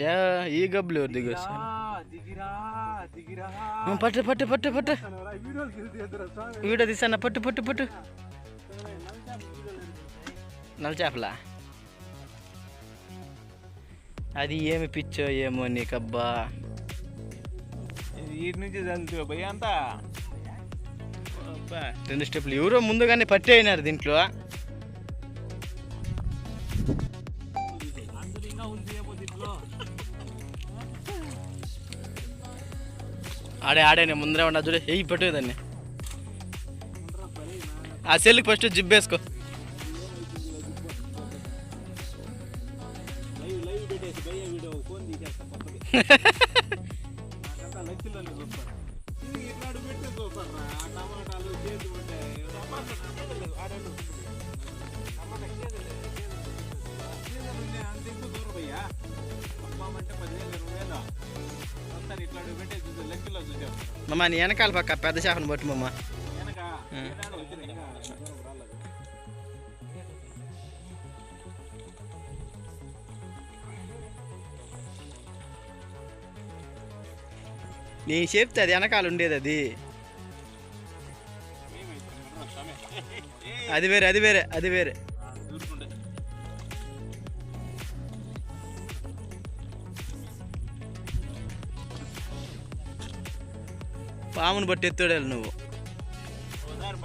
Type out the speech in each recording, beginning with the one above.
Yeah ఈ గబ్బులు ఎవరు దిగు రా, దిగిరా దిగిరా. పట్టు పట్టు పట్టు పట్టు. వీడియో తీసాను పట్టు పట్టు పట్టు. నల్ల చేపలా అది ఏమి పిచ్చో ఏమో నీకబ్బా. వీటి నుంచి చదువుతావు భయ అంతా? అబ్బా, రెండు స్టెప్లు ఎవరో ముందుగానే పట్టేయినారు దీంట్లో. ఆడే ఆడే నేను ముందరే ఉన్నా చూడు. ఏ పెట్టు దాన్ని. ఆ సెల్కి ఫస్ట్ జిబ్బేసుకో వేసుకో. టమాటాలు పెట్టేసి ఉంటాయి మమ్మ నీ వెనకాల పక్క పెద్ద చేపను పట్టు మమ్మ నీ చెప్తే అది వెనకాల ఉండేది అది. అది వేరే అది వేరే అది వేరే. పామును బట్టి ఎత్తుడాలి నువ్వు? ఒకసారి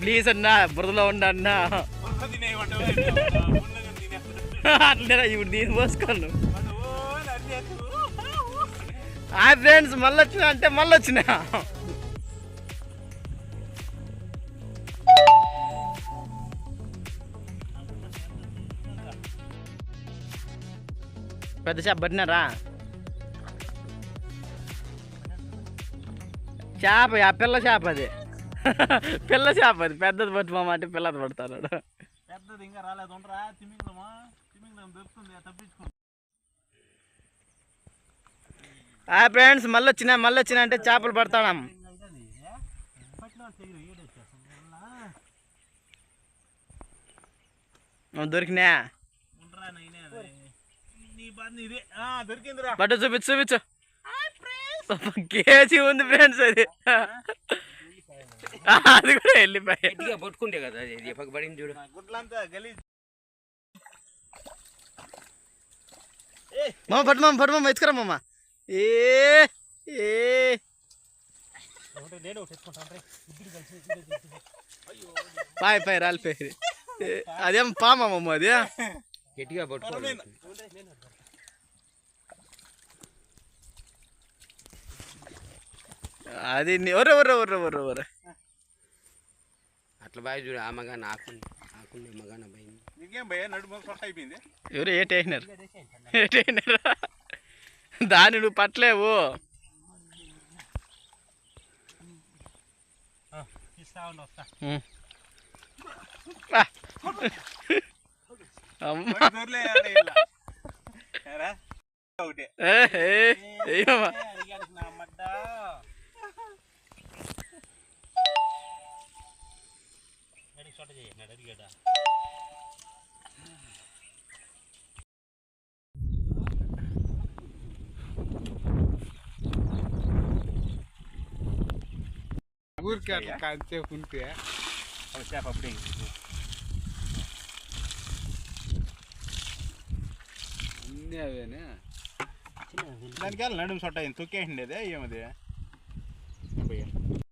ప్లీజ్ అన్నా బురదలో ఉండ అన్నా. అట్లేరా ఇప్పుడు దీన్ని పోసుకోను. ఆ ఫ్రెండ్స్ మళ్ళీ వచ్చిన అంటే మళ్ళీ వచ్చిన. పెద్ద చెప్పబడినారా చేప ఆ పిల్ల చేప అది. పిల్ల చేప అది. పెద్దది పట్టుకోమంటే పిల్లది పడతాడు పెద్దది ఇంకా రాలేదు. ఉండరా? తిమింగలమా తిమింగలం దొరుకుతుంది. తప్పించుకో. హాయ్ ఫ్రెండ్స్ మళ్ళీ వచ్చిన మళ్ళీ వచ్చిన అంటే చేపలు పడతాం దొరికినా? ఆ, పట్టు చూపించు చూపించు. కేజీ ఉంది ఫ్రెండ్స్ అది. అది కూడా వెళ్ళిపోయి గట్టిగా పట్టుకుంటే కదా అది పడింది చూడు. మామ పట్టు మామ పట్టు మామ ఎత్తుకురా మామ. ఏ ఏ. పాయ్ పాయ్ రాలిపోయి అదేం పామమ్మ అది? గట్టిగా పట్టుకోండి అది ని- ఒర్ర ఒర్ర ఒర్ర ఒర్ర ఒర్ర. అట్లా బాగా చూడు ఆ మగాన ఆకుంది ఆకుంది మగాన పోయింది నీకేం భయ నడుము సొట్ట అయిపోయింది. ఎవరు ఏటేసినారు ఏటేసినారు దాన్ని నువ్వు పట్టలేవు. అమ్మ. అడిగి చోట చేయండి అడిగాడా ఊరికి అట్లా కాసేపు ఉంటే చేప అప్పుడే అన్నీ అవేనే దానికి వెళ్ళి నడుము సొట్ట అయింది తొక్కేసిండేదే ఏమది